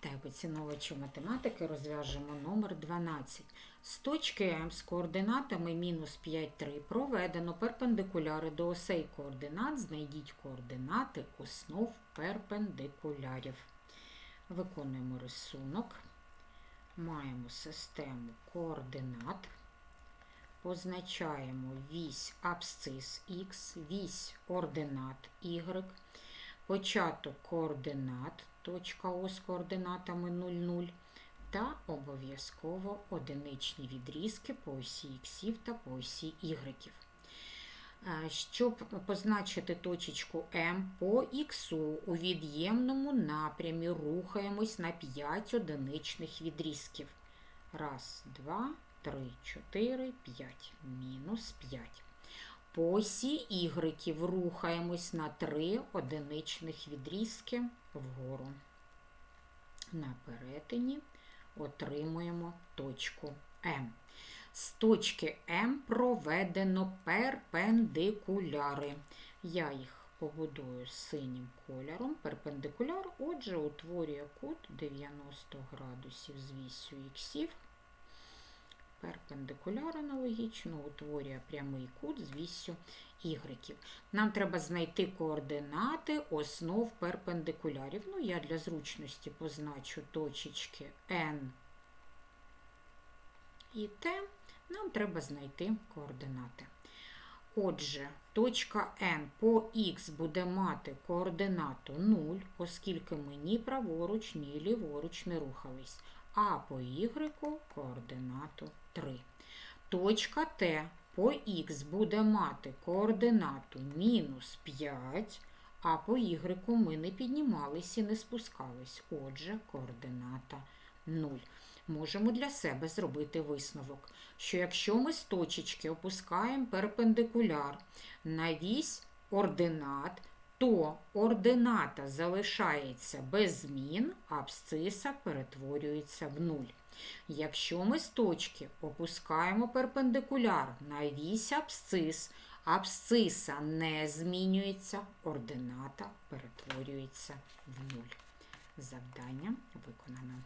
Та й математики розв'яжемо номер 12. З точки М з координатами мінус 5, 3 проведено перпендикуляри до осей координат. Знайдіть координати основ перпендикулярів. Виконуємо рисунок. Маємо систему координат. Позначаємо вісь абсцис Х, вісь ординат Y, початок координат, точка О з координатами 0, 0 та обов'язково одиничні відрізки по осі х та по осі y. Е, Щоб позначити точечку М по х у від'ємному напрямі рухаємось на 5 одиничних відрізків. Раз, два, три, чотири, п'ять. Мінус 5. По осі Y рухаємось на 3 одиничних відрізки вгору. На перетині отримуємо точку М. З точки М проведено перпендикуляри. Я їх побудую синім кольором. Перпендикуляр, отже, утворює кут 90 градусів з вісю іксів. Перпендикуляр аналогічно утворює прямий кут з вісю ігреків. Нам треба знайти координати основ перпендикулярів. Ну, я для зручності позначу точечки N і T. Нам треба знайти координати. Отже, точка N по Х буде мати координату 0, оскільки ми ні праворуч, ні ліворуч не рухались. А по Y координату 3. Точка Т по Х буде мати координату мінус 5, а по Y ми не піднімались і не спускались. Отже, координата 0. Можемо для себе зробити висновок, що якщо ми з точечки опускаємо перпендикуляр на вісь ординат, то ордината залишається без змін, абсциса перетворюється в нуль. Якщо ми з точки опускаємо перпендикуляр на вісь абсцис, абсциса не змінюється, ордината перетворюється в нуль. Завдання виконано.